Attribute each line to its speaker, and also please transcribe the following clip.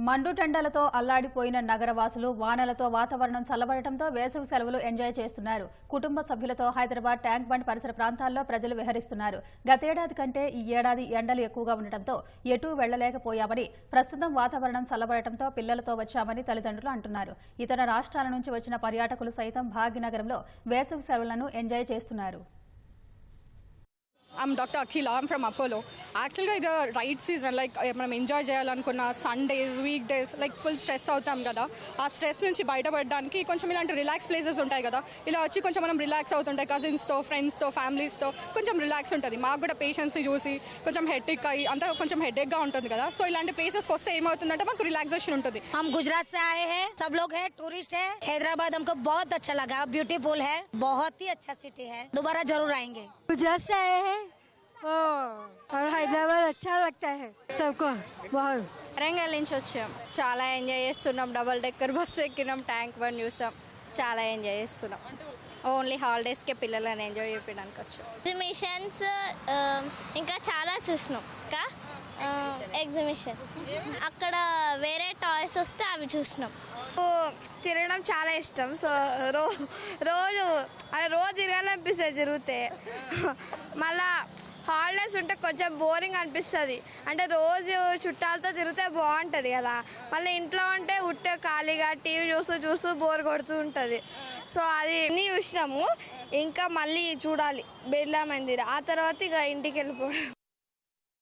Speaker 1: మండుటెండలతో అల్లాడిపోయిన నగరవాసులు వానలతో వాతావరణం చల్లబడటంతో వేసవి సెలవులు ఎంజాయ్ చేస్తున్నారు కుటుంబ సభ్యులతో హైదరాబాద్ ట్యాంక్ బండ్ పరిసర ప్రాంతాల్లో ప్రజలు విహరిస్తున్నారు గతేడాది కంటే ఈ ఏడాది ఎండలు ఎక్కువగా ఉండటంతో ఎటూ వెళ్ళలేకపోయామని ప్రస్తుతం వాతావరణం చల్లబడటంతో పిల్లలతో వచ్చామని తల్లిదండ్రులు అంటున్నారు ఇతర రాష్ట్రాల నుంచి వచ్చిన పర్యాటకులు సైతం భాగ్యనగరంలో వేసవి సెలవులను ఎంజాయ్ చేస్తున్నారు
Speaker 2: I'm Dr. Akhila I'm from Apollo. యాక్చువల్గా ఇది రైట్ సీజన్ లైక్ మనం ఎంజాయ్ చేయాలనుకున్న Sundays weekdays like full stress అవుతాం కదా ఆ స్ట్రెస్ నుంచి బయటపడడానికి కొంచెం ఇలాంటి రిలాక్స్ ప్లేసెస్ ఉంటాయి కదా ఇలా వచ్చి కొంచెం మనం రిలాక్స్ అవుతుంటాయి కజిన్స్తో ఫ్రెండ్స్తో ఫ్యామిలీస్తో కొంచెం రిలాక్స్ ఉంటుంది మాకు కూడా పేషెన్స్ చూసి కొంచెం హెడ్ఏక్ అయ్యి అంతా కొంచెం హెడేక్గా ఉంటుంది కదా సో ఇలాంటి ప్లేసెస్కి వస్తే ఏమవుతుందంటే మాకు రిలాక్సేషన్ ఉంటుంది
Speaker 3: हम गुजरात से आए हैं सब लोग हैं टूरिस्ट है हैदराबाद हमको बहुत अच्छा लगा ब्यूटीफुल है बहुत ही अच्छा सिटी है दोबारा जरूर आएंगे
Speaker 4: गुजरात से आए हैं ओ, और हैदराबाद अच्छा लगता है सबको बहुत
Speaker 5: వరంగల్ నుంచి వచ్చాం చాలా ఎంజాయ్ చేస్తున్నాం డబల్ డెక్కర్ బస్ ఎక్కినాం ట్యాంక్ బండ్ చూసాం చాలా ఎంజాయ్ చేస్తున్నాం ఓన్లీ హాలిడేస్కే పిల్లలని ఎంజాయ్ చేయడానికి వచ్చాం
Speaker 6: ఎగ్జిబిషన్స్ ఇంకా చాలా చూసినాం ఇంకా ఎగ్జిబిషన్ అక్కడ వేరే టాయ్స్ వస్తే అవి చూసినాం
Speaker 5: తిరగడం చాలా ఇష్టం సో రో రోజు అలా రోజు తిరగాలనిపిస్తుంది తిరిగితే మళ్ళా హాలిడేస్ ఉంటే కొంచెం బోరింగ్ అనిపిస్తుంది. అంటే రోజు చుట్టాలతో తిరిగితే బాగుంటుంది కదా. మళ్ళీ ఇంట్లో ఉంటే ఉట్టే ఖాళీగా టీవీ చూస్తూ చూస్తూ బోర్ కొడుతూ ఉంటుంది. సో అది అన్నీ చూసినాము. ఇంకా మళ్ళీ చూడాలి. బిర్లా మందిర్. ఆ తర్వాత ఇక ఇంటికి వెళ్ళిపోవడం.